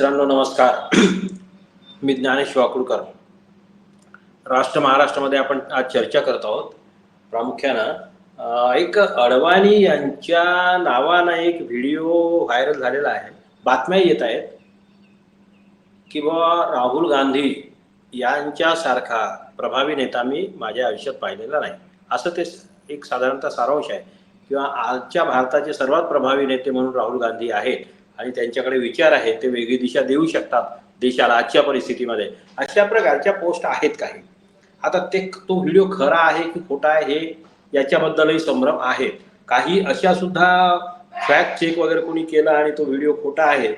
मित्रांनो नमस्कार. मी ज्ञानेश वाकुळकर राष्ट्र महाराष्ट्रामध्ये आपण आज चर्चा करत आहोत. प्रामुख्यानं एक अडवाणी यांच्या नावानं एक व्हिडिओ व्हायरल झालेला आहे. बातम्या येत आहेत किंवा राहुल गांधी यांच्यासारखा प्रभावी नेता मी माझ्या आयुष्यात पाहिलेला नाही. असं ते एक साधारणतः सारांश आहे. किंवा आजच्या भारताचे सर्वात प्रभावी नेते म्हणून राहुल गांधी आहेत. आणि त्यांच्याकडे विचार आहेत ते वेगळी दिशा देऊ शकतात देशाला आजच्या परिस्थितीमध्ये. अशा प्रकारच्या पोस्ट आहेत काही. आता ते तो व्हिडिओ खरा आहे की खोटा आहे हे याच्याबद्दलही संभ्रम आहे. काही अशा सुद्धा फॅक्ट चेक वगैरे कोणी केला आणि तो व्हिडिओ खोटा आहे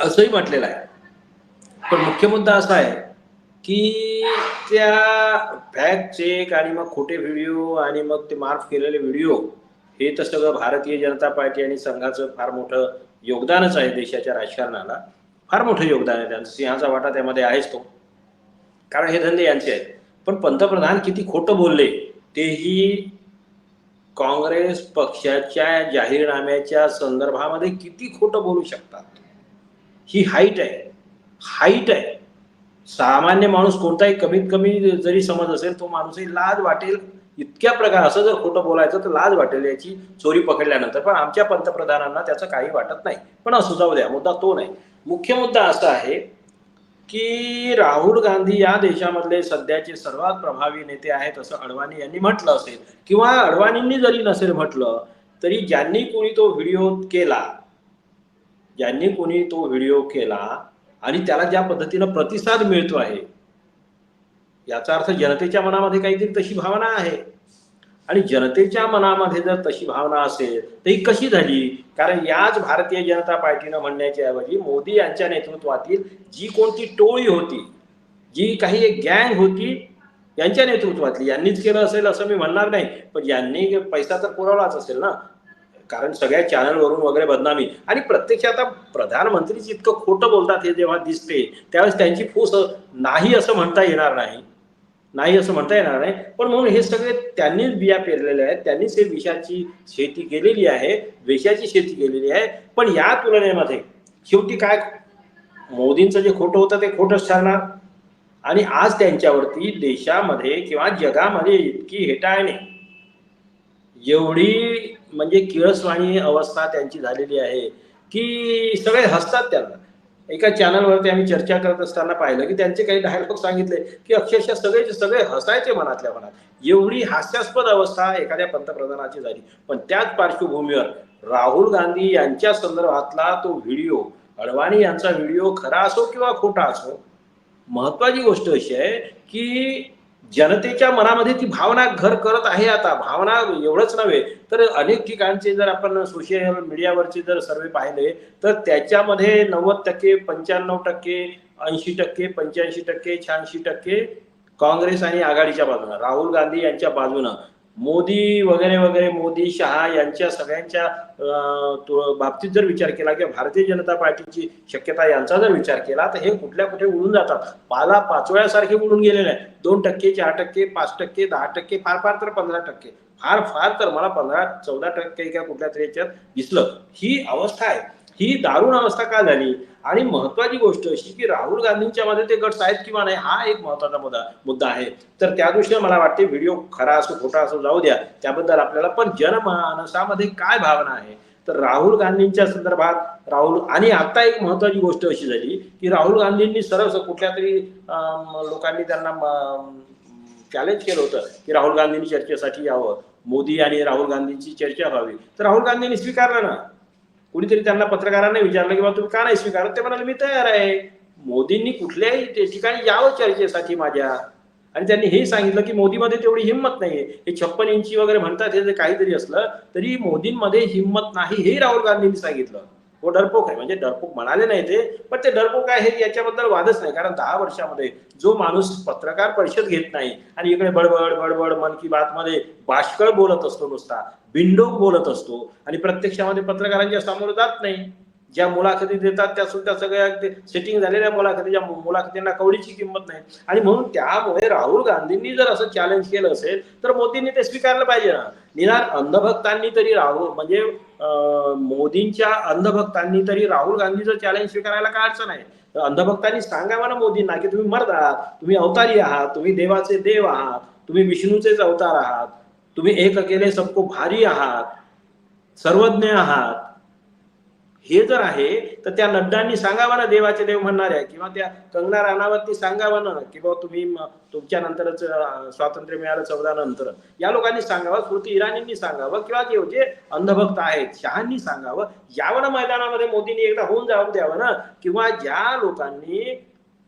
असंही म्हटलेलं आहे. पण मुख्य मुद्दा असा आहे की त्या फॅक्ट चेक आणि मग खोटे व्हिडिओ आणि मग ते मार्फ केलेले व्हिडिओ हे तर सगळं भारतीय जनता पार्टी आणि संघाचं फार मोठं योगदानच आहे देशाच्या राजकारणाला. फार मोठं योगदान आहे त्यांचं. सिंहाचा वाटा त्यामध्ये आहेच तो. कारण हे धंदे यांचे आहेत. पण पंतप्रधान किती खोटं बोलले तेही काँग्रेस पक्षाच्या जाहीरनाम्याच्या संदर्भामध्ये किती खोटं बोलू शकतात? ही हाईट आहे. हाईट आहे. सामान्य माणूस कोणताही कमीत कमी जरी समज असेल तो माणूसही लाज वाटेल इतक्या प्रकार असं जर खोटं बोलायचं तर लाज वाटेल याची चोरी पकडल्यानंतर. पण आमच्या पंतप्रधानांना त्याचं काही वाटत नाही. पण असं जाऊ द्या मुद्दा तो नाही. मुख्य मुद्दा असा आहे की राहुल गांधी या देशामधले सध्याचे सर्वात प्रभावी नेते आहेत असं अडवाणी यांनी म्हटलं असेल. किंवा अडवाणींनी जरी नसेल म्हटलं तरी ज्यांनी कोणी तो व्हिडिओ केला ज्यांनी कोणी तो व्हिडिओ केला आणि त्याला ज्या पद्धतीनं प्रतिसाद मिळतो आहे याचा अर्थ जनतेच्या मनामध्ये काहीतरी तशी भावना आहे. आणि जनतेच्या मनामध्ये जर तशी भावना असेल तर ही कशी झाली? कारण याच भारतीय जनता पार्टीनं म्हणण्याच्या ऐवजी मोदी यांच्या नेतृत्वातील जी कोणती टोळी होती जी काही एक गँग होती यांच्या नेतृत्वातली. यांनीच केलं असेल असं मी म्हणणार नाही पण यांनी पैसा तर पुरवलाच असेल ना. कारण सगळ्या चॅनलवरून वगैरे बदनामी. आणि प्रत्यक्ष आता प्रधानमंत्रीच इतकं खोटं बोलतात हे जेव्हा दिसते त्यावेळेस त्यांची फूस नाही असं म्हणता येणार नाही. नाही असं म्हणता येणार नाही. पण म्हणून हे सगळे त्यांनीच बिया पेरलेल्या आहेत. त्यांनीच हे विषाची शेती केलेली आहे. विषाची शेती केलेली आहे. पण या तुलनेमध्ये शेवटी काय? मोदींचं जे खोटं होतं ते खोटंच ठरणार. आणि आज त्यांच्यावरती देशामध्ये किंवा जगामध्ये इतकी हेटाळणी. एवढी म्हणजे किळसवाणी अवस्था त्यांची झालेली आहे की सगळे हसतात त्यांना. एका चॅनलवरती आम्ही चर्चा करत असताना पाहिलं की त्यांचे काही डायलॉग सांगितले की अक्षरशः सगळेचे सगळे हसायचे मनातल्या मनात. एवढी हास्यास्पद अवस्था एखाद्या पंतप्रधानाची झाली. पण त्याच पार्श्वभूमीवर राहुल गांधी यांच्या संदर्भातला तो व्हिडिओ अडवाणी यांचा व्हिडिओ खरा असो किंवा खोटा असो महत्वाची गोष्ट अशी आहे की जनतेच्या मनामध्ये ती भावना घर करत आहे आता. भावना एवढंच नव्हे तर अनेक ठिकाणचे जर आपण सोशल मीडियावरचे जर सर्वे पाहिले तर त्याच्यामध्ये नव्वद टक्के पंच्याण्णव टक्के ऐंशी टक्के पंच्याऐंशी टक्के शहाऐंशी टक्के काँग्रेस आणि आघाडीच्या बाजूनं राहुल गांधी यांच्या बाजूनं. मोदी वगैरे वगैरे मोदी शहा यांच्या सगळ्यांच्या बाबतीत जर विचार केला किंवा भारतीय जनता पार्टीची शक्यता यांचा जर विचार केला तर हे कुठल्या कुठे उडून जातात? पाला पाचोळ्यासारखे उडून गेलेले आहे दोन टक्के चार टक्के पाच टक्के दहा टक्के फार फार तर पंधरा टक्के. फार फार तर मला पंधरा चौदा टक्के किंवा कुठल्या तरी याच्यात दिसलं. ही अवस्था आहे. ही दारुण अवस्था का झाली? आणि महत्वाची गोष्ट अशी की राहुल गांधींच्या मध्ये ते गट्स आहेत किंवा नाही हा एक महत्त्वाचा मुद्दा मुद्दा आहे. तर त्या दृष्टीने मला वाटते व्हिडिओ खरा असो खोटा असो जाऊ द्या. त्याबद्दल आपल्याला पण जनमानसामध्ये काय भावना आहे? तर राहुल गांधींच्या संदर्भात राहुल आणि आता एक महत्वाची गोष्ट अशी झाली की राहुल गांधींनी सरस कुठल्या तरी लोकांनी त्यांना चॅलेंज केलं होतं की राहुल गांधींनी चर्चेसाठी यावं. मोदी आणि राहुल गांधींची चर्चा व्हावी. तर राहुल गांधींनी स्वीकारलं ना. कुणीतरी त्यांना पत्रकारांना विचारलं की बाबा तुम्ही का नाही स्वीकारत? ते म्हणाले मी तयार आहे. मोदींनी कुठल्याही ठिकाणी यावं चर्चेसाठी माझ्या. आणि त्यांनी हे सांगितलं की मोदीमध्ये तेवढी हिंमत नाहीये. हे छप्पन इंची वगैरे म्हणतात हे काहीतरी असलं तरी मोदींमध्ये हिंमत नाही हे राहुल गांधींनी सांगितलं. हो डरपोक आहे. म्हणजे डरपोक म्हणाले नाही ते पण ते डरपोक आहे याच्याबद्दल वादच नाही. कारण दहा वर्षामध्ये जो माणूस पत्रकार परिषद घेत नाही आणि इकडे बडबड बडबड मन की बात मध्ये बाष्कळ बोलत असतो नुसता बिंडोक बोलत असतो आणि प्रत्यक्षामध्ये पत्रकारांच्या समोर जात नाही. ज्या मुलाखती देतात त्या सुद्धा सगळ्या सेटिंग झालेल्या मुलाखतीच्या मुलाखतींना कवडीची किंमत नाही. आणि म्हणून त्यामुळे राहुल गांधींनी जर असं चॅलेंज केलं असेल तर मोदींनी ते स्वीकारलं पाहिजे ना. निदान अंधभक्तांनी तरी राहुल म्हणजे मोदींच्या अंधभक्तांनी तरी राहुल गांधीचं चॅलेंज स्वीकारायला काय अडचण आहे? तर अंधभक्तांनी सांगावं ना मोदींना की तुम्ही मर्द आहात तुम्ही अवतारी आहात तुम्ही देवाचे देव आहात तुम्ही विष्णूचेच अवतार आहात तुम्ही एक अकेले सबको भारी आहात सर्वज्ञ आहात हे जर आहे तर त्या नड्डांनी सांगावं ना देवाचे देव म्हणणाऱ्या किंवा त्या कंगना राणावरती सांगावं ना की बाबा तुम्ही तुमच्या नंतरच स्वातंत्र्य मिळालं चौदा नंतर या लोकांनी सांगावं स्मृती इराणींनी सांगावं किंवा जे जे अंधभक्त आहेत शहांनी सांगावं. यावं ना मैदानामध्ये मोदींनी एकदा होऊन जाऊन द्यावं ना. किंवा ज्या लोकांनी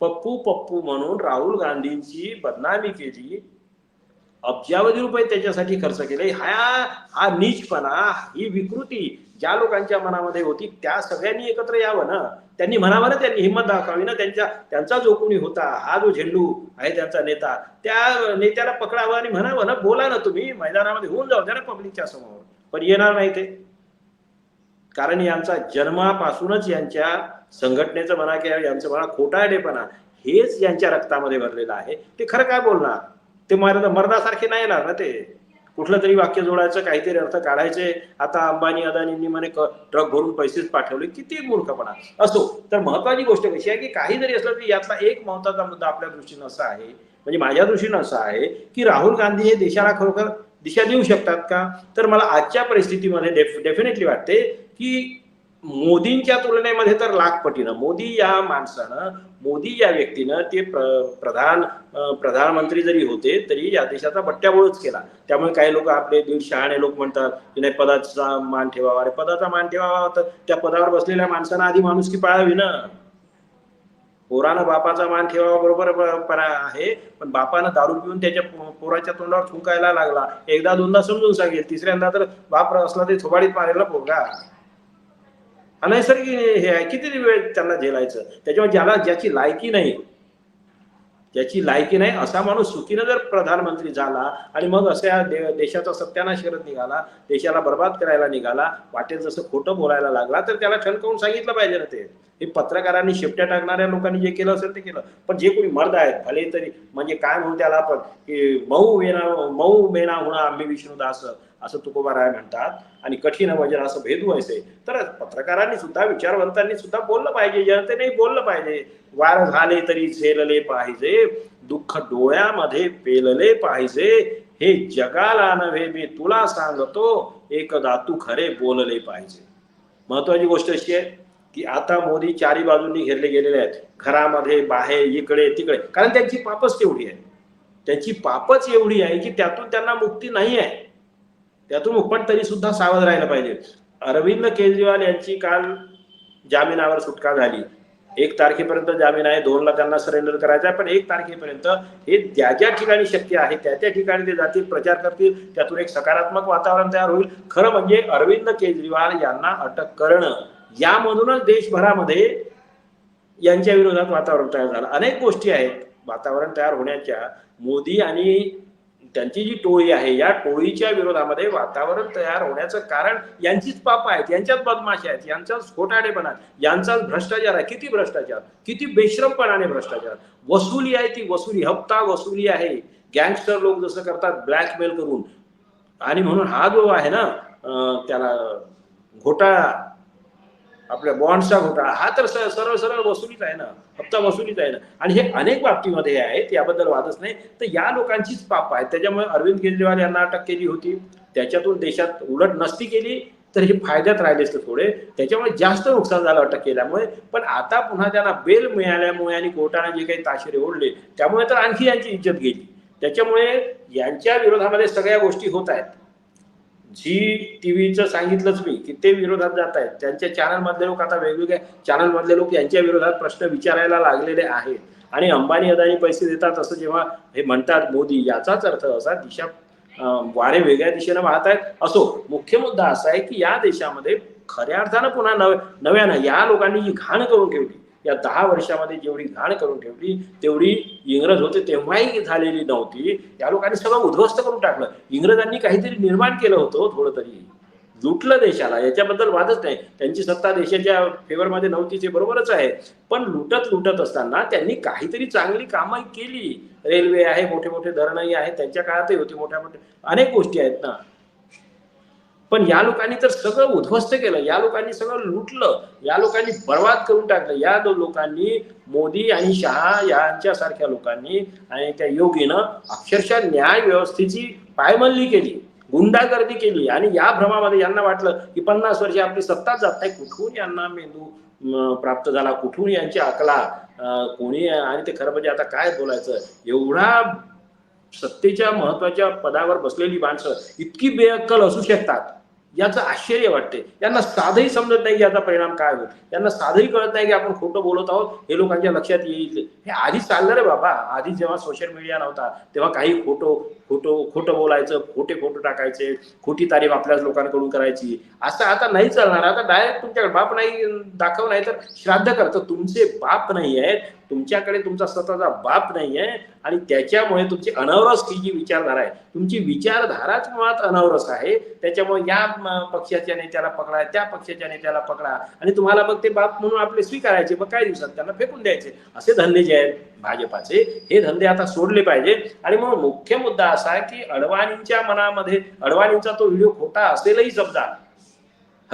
पप्पू पप्पू म्हणून राहुल गांधींची बदनामी केली अब्जावधी रुपये त्याच्यासाठी खर्च केले. हा हा नीचपणा ही विकृती ज्या लोकांच्या मनामध्ये होती त्या सगळ्यांनी एकत्र यावं ना. त्यांनी म्हणावं ना त्यांनी हिंमत दाखवावी ना. त्यांच्या त्यांचा जो कोणी होता हा जो झेंडू आहे त्यांचा नेता त्या नेत्याला पकडावं आणि म्हणावं ना बोला ना तुम्ही मैदानामध्ये होऊन जाऊ द्या ना पब्लिकच्या समोर. पण येणार नाही ते. कारण यांचा जन्मापासूनच यांच्या संघटनेचं म्हणा किंवा यांचं म्हणा खोटारडेपणा हेच यांच्या रक्तामध्ये भरलेलं आहे. ते खरं काय बोलणार? ते मर्द मर्दासारखे नाही येणार ना ते. कुठलं तरी वाक्य जोडायचं काहीतरी अर्थ काढायचे. आता अंबानी अदानींनी म्हणे ट्रक भरून पैसेच पाठवले. किती मूर्खपणा. असो तर महत्वाची गोष्ट कशी आहे की काही जरी असलं तरी यातला एक महत्त्वाचा मुद्दा आपल्या दृष्टीनं असा आहे म्हणजे माझ्या दृष्टीनं असं आहे की राहुल गांधी हे देशाला खरोखर दिशा देऊ शकतात का? तर मला आजच्या परिस्थितीमध्ये डेफ डेफिनेटली वाटते की मोदींच्या तुलनेमध्ये तर लाख पटीनं मोदी या माणसानं मोदी या व्यक्तीनं ते प्र, प्रधान प्रधानमंत्री जरी होते तरी या देशाचा बट्ट्याबोळच केला. त्यामुळे काही लोक आपले दीड शहाणे लोक म्हणतात की नाही पदाचा मान ठेवावा. अरे पदाचा मान ठेवावा तर त्या पदावर बसलेल्या माणसानं आधी माणुसकी पाळावी ना. पोरानं बापाचा मान ठेवावा बरोबर परा आहे पण बापानं दारू पिऊन त्याच्या पोराच्या तोंडावर थुंकायला लागला. एकदा दोनदा समजून सांगेल. तिसऱ्यांदा तर बाप असला ते थोबाडीत मारेल ना पोरगा. अनैसर्गिक हे आहे. किती वेळ त्यांना झेलायचं? त्याच्यामुळे ज्याला ज्याची लायकी नाही ज्याची लायकी नाही असा माणूस चुकीनं जर प्रधानमंत्री झाला आणि मग असा दे, देशाचा सत्यानाश करत निघाला देशाला बर्बाद करायला निघाला वाटेल जसं खोटं बोलायला लागला तर त्याला ठणकावून सांगितलं पाहिजे ना ते. हे पत्रकारांनी शिपट्या टाकणाऱ्या लोकांनी जे केलं असेल ते केलं. पण जे कोणी मर्द आहेत भले तरी म्हणजे काय म्हणून त्याला आपण की मऊ वेणा मऊ मेना होणार आम्ही विष्णुदास. असं तुकोबाराय म्हणतात. आणि कठीण वजन असं भेद व्हायचंय तर पत्रकारांनी सुद्धा विचारवंतांनी सुद्धा बोललं पाहिजे जनतेने बोललं पाहिजे. वार झाले तरी झेलले पाहिजे. दुःख डोळ्यामध्ये पेलले पाहिजे. हे जगाला नव्हे मी तुला सांगतो एकदा तू खरे बोलले पाहिजे. महत्वाची गोष्ट अशी आहे की आता मोदी चारी बाजूंनी घेरले गेलेले आहेत. घरामध्ये बाहेर इकडे तिकडे. कारण त्यांची पापच तेवढी आहे. त्यांची पापच एवढी आहे की त्यातून त्यांना मुक्ती नाही आहे. त्यातून उपट तरी सुद्धा सावध राहायला पाहिजे. अरविंद केजरीवाल यांची काल जामिनावर सुटका झाली. एक तारखेपर्यंत जामीन आहे दोनला त्यांना सरेंडर करायचा आहे पण एक तारखेपर्यंत हे ज्या ज्या ठिकाणी शक्य आहे त्या त्या ठिकाणी ते जातील प्रचार करतील त्यातून एक सकारात्मक वातावरण तयार होईल. खरं म्हणजे अरविंद केजरीवाल यांना अटक करणं यामधूनच देशभरामध्ये यांच्या विरोधात वातावरण तयार झालं. अनेक गोष्टी आहेत. वातावरण तयार होण्याच्या मोदी आणि त्यांची जी टोळी आहे या टोळीच्या विरोधामध्ये वातावरण तयार होण्याचं कारण यांचीच पाप आहेत यांच्याच बदमाशी आहेत यांचाच खोटाडेपणा यांचाच भ्रष्टाचार आहे. किती भ्रष्टाचार? किती बेश्रमपणाने भ्रष्टाचार? वसुली आहे ती वसुली हप्ता वसुली आहे. गँगस्टर लोक जसं करतात ब्लॅकमेल करून. आणि म्हणून हा जो आहे ना त्याला घोटाळा आपल्या बॉन्डचा घोटाळा. हा तर सरळ सरळ वसुलीच आहे ना. हप्ता वसुलीच आहे ना. आणि हे अनेक बाबतीमध्ये आहेत याबद्दल वादच नाही. तर या लोकांचीच पाप आहे त्याच्यामुळे अरविंद केजरीवाल यांना अटक केली होती. त्याच्यातून देशात उलट नसती केली तर हे फायद्यात राहिले असते थोडे. त्याच्यामुळे जास्त नुकसान झालं अटक केल्यामुळे. पण आता पुन्हा त्यांना बेल मिळाल्यामुळे आणि कोर्टाने जे काही ताशेरे ओढले त्यामुळे तर आणखी यांची इज्जत गेली. त्याच्यामुळे यांच्या विरोधामध्ये सगळ्या गोष्टी होत आहेत. झी टीव्हीचं सांगितलंच मी की ते विरोधात जात आहेत. त्यांच्या चॅनलमधले लोक आता वेगवेगळ्या चॅनलमधले लोक यांच्या विरोधात प्रश्न विचारायला लागलेले आहेत. आणि अंबानी अदानी पैसे देतात असं जेव्हा हे म्हणतात मोदी याचाच अर्थ असा दिशा वारे वेगळ्या दिशेनं वाहत आहेत. असो मुख्य मुद्दा असा आहे की या देशामध्ये खऱ्या अर्थानं पुन्हा नव्या नव्यानं या लोकांनी जी घाण करून ठेवली. या दहा वर्षामध्ये जेवढी घाण करून ठेवली तेवढी इंग्रज होते तेव्हाही झालेली नव्हती. या लोकांनी सगळं उद्ध्वस्त करून टाकलं. इंग्रजांनी काहीतरी निर्माण केलं होतं थोडं तरी लुटलं देशाला. याच्याबद्दल वादच नाही. त्यांची सत्ता देशाच्या फेवरमध्ये नव्हती ते बरोबरच आहे. पण लुटत लुटत असताना त्यांनी काहीतरी चांगली कामं केली. रेल्वे आहे मोठे मोठे धरणही आहेत. त्यांच्या काळातही होते मोठ्या मोठ्या अनेक गोष्टी आहेत ना. पण या लोकांनी तर सगळं उद्ध्वस्त केलं या लोकांनी सगळं लुटलं या लोकांनी बर्बाद करून टाकलं. या लोकांनी मोदी आणि शहा यांच्यासारख्या लोकांनी आणि त्या योगीनं अक्षरशः न्याय व्यवस्थेची पायमल्ली केली गुंडागर्दी केली आणि या भ्रमामध्ये यांना वाटलं की पन्नास वर्षे आपली सत्ताच जात नाही कुठून यांना मेंदू प्राप्त झाला? कुठून यांची अकला? कोणी आणि ते खरं म्हणजे आता काय बोलायचं? एवढा सत्तेच्या महत्त्वाच्या पदावर बसलेली माणसं इतकी बेअक्कल असू शकतात याचं आश्चर्य वाटते. यांना साधंही समजत नाही की याचा परिणाम काय होईल. यांना साधंही कळत नाही की आपण खोटं बोलत आहोत हे लोकांच्या लक्षात येईल. हे आधी चाललं रे बाबा. आधी जेव्हा सोशल मीडिया नव्हता तेव्हा काही फोटो खोटो खोटं बोलायचं खोटे फोटो टाकायचे खोटी तारीफ आपल्याच लोकांकडून करायची. असं आता नाही चालणार. आता डायरेक्ट तुमच्याकडे बाप नाही दाखव नाही तर श्राद्ध करतं तुमचे बाप नाही आहेत. तुमच्याकडे तुमचा स्वतःचा बाप नाही आहे आणि त्याच्यामुळे तुमची अनवरस ही जी विचारधारा आहे तुमची विचारधाराच मुळात अनवरस आहे. त्याच्यामुळे या पक्षाच्या नेत्याला पकडा त्या पक्षाच्या नेत्याला पकडा आणि तुम्हाला मग ते बाप म्हणून आपले स्वीकारायचे मग काही दिवसात त्यांना फेकून द्यायचे. असे धंदे जे आहेत भाजपाचे हे धंदे आता सोडले पाहिजे. आणि म्हणून मुख्य मुद्दा असा आहे की अडवाणींच्या मनामध्ये अडवाणींचा तो व्हिडिओ खोटा असेलही समजा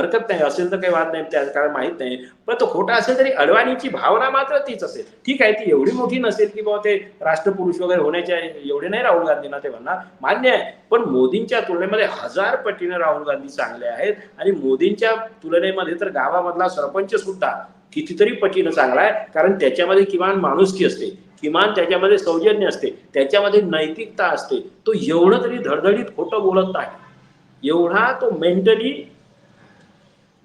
हरकत नाही असेल तर काही वाद नाही त्या कारण माहीत नाही. पण तो खोटा असेल तरी अडवाणीची भावना मात्र तीच असेल. ठीक आहे ती एवढी मोठी नसेल की बाबा ते राष्ट्रपुरुष वगैरे होण्याच्या एवढे नाही राहुल गांधींना ते म्हणणार मान्य आहे पण मोदींच्या तुलनेमध्ये हजार पटीने राहुल गांधी चांगले आहेत आणि मोदींच्या तुलनेमध्ये तर गावामधला सरपंच सुद्धा कितीतरी पटीनं चांगला आहे कारण त्याच्यामध्ये किमान माणुसकी असते किमान त्याच्यामध्ये सौजन्य असते त्याच्यामध्ये नैतिकता असते. तो एवढं तरी धडधडीत खोटं बोलत नाही. एवढा तो मेंटली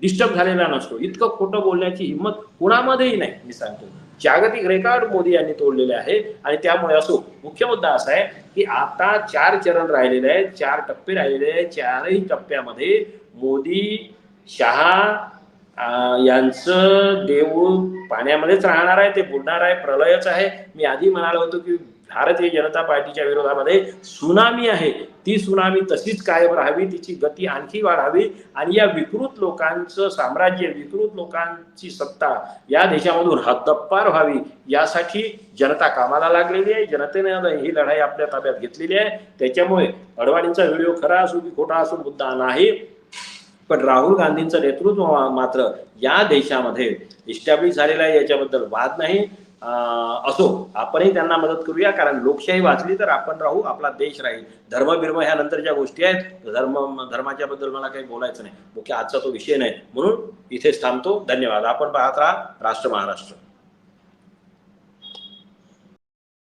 डिस्टर्ब झालेला नसतो. इतकं खोटं बोलण्याची हिंमत कुणामध्येही नाही मी सांगतो. जागतिक रेकॉर्ड मोदी यांनी तोडलेले आहे आणि त्यामुळे असो मुख्य मुद्दा असा आहे की आता चार चरण राहिलेले आहेत चार टप्पे राहिलेले आहेत चारही टप्प्यामध्ये मोदी शहा यांचं देऊळ पाण्यामध्येच राहणार आहे ते बुडणार आहे प्रलयच आहे. मी आधी म्हणालो होतो की भारतीय जनता पार्टीच्या विरोधामध्ये सुनामी आहे. ती सुनामी तशीच कायम राहावी तिची गती आणखी वाढावी आणि या विकृत लोकांचं साम्राज्य विकृत लोकांची सत्ता या देशामधून हद्दपार व्हावी यासाठी जनता कामाला लागलेली आहे. जनतेने ही लढाई आपल्या ताब्यात घेतलेली आहे. त्याच्यामुळे अडवाणींचा व्हिडिओ खरा असो की खोटा असो मुद्दा नाही. पण राहुल गांधींचं नेतृत्व मात्र या देशामध्ये इस्टॅब्लिश झालेलं आहे. याच्याबद्दल वाद नाही. असो. आपणही त्यांना मदत करूया कारण लोकशाही वाचली तर आपण राहू आपला देश राहील. धर्म बिर्म ह्या नंतरच्या गोष्टी आहेत धर्म धर्माच्या बद्दल मला काही बोलायचं नाही. मुख्य आजचा तो विषय नाही. म्हणून इथेच थांबतो. धन्यवाद. आपण पाहत राहा राष्ट्र महाराष्ट्र.